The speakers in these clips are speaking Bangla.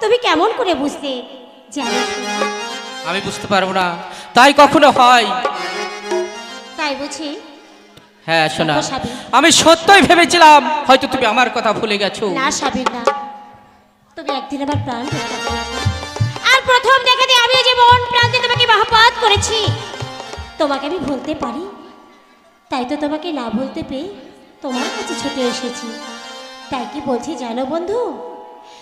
তুমি কেমন করে বুঝতে জানো। আমি বুঝতে পারব না। তাই কখনো হয়। তাই বুঝি? হ্যাঁ শোনা। আমি সত্যই ভেবেছিলাম হয়তো তুমি আমার কথা ভুলে গেছো। না সাবির না। তুমি একদিন আমার প্রাণ। আর প্রথম দেখে দিয়ে আমি যে মন প্রাণ দিয়ে তোমাকে মহাপাত করেছি। তোমাকে আমি ভুলতে পারি। তাই তো তোমাকে না ভুলতে পেয়ে তোমার কাছে ছুটে এসেছি। তাই কি বলছি জানো বন্ধু?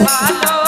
ভালো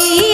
করি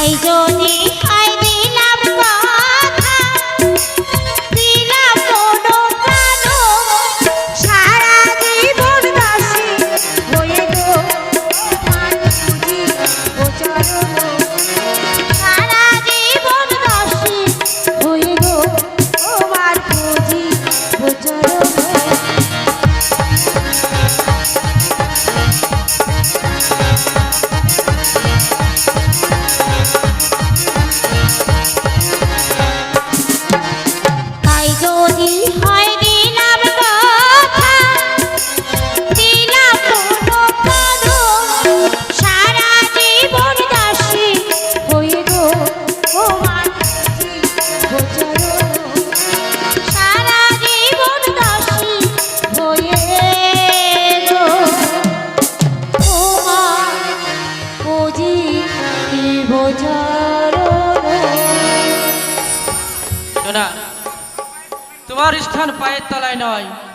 আয়োজনে স্থান পায়ের তলায় নয়।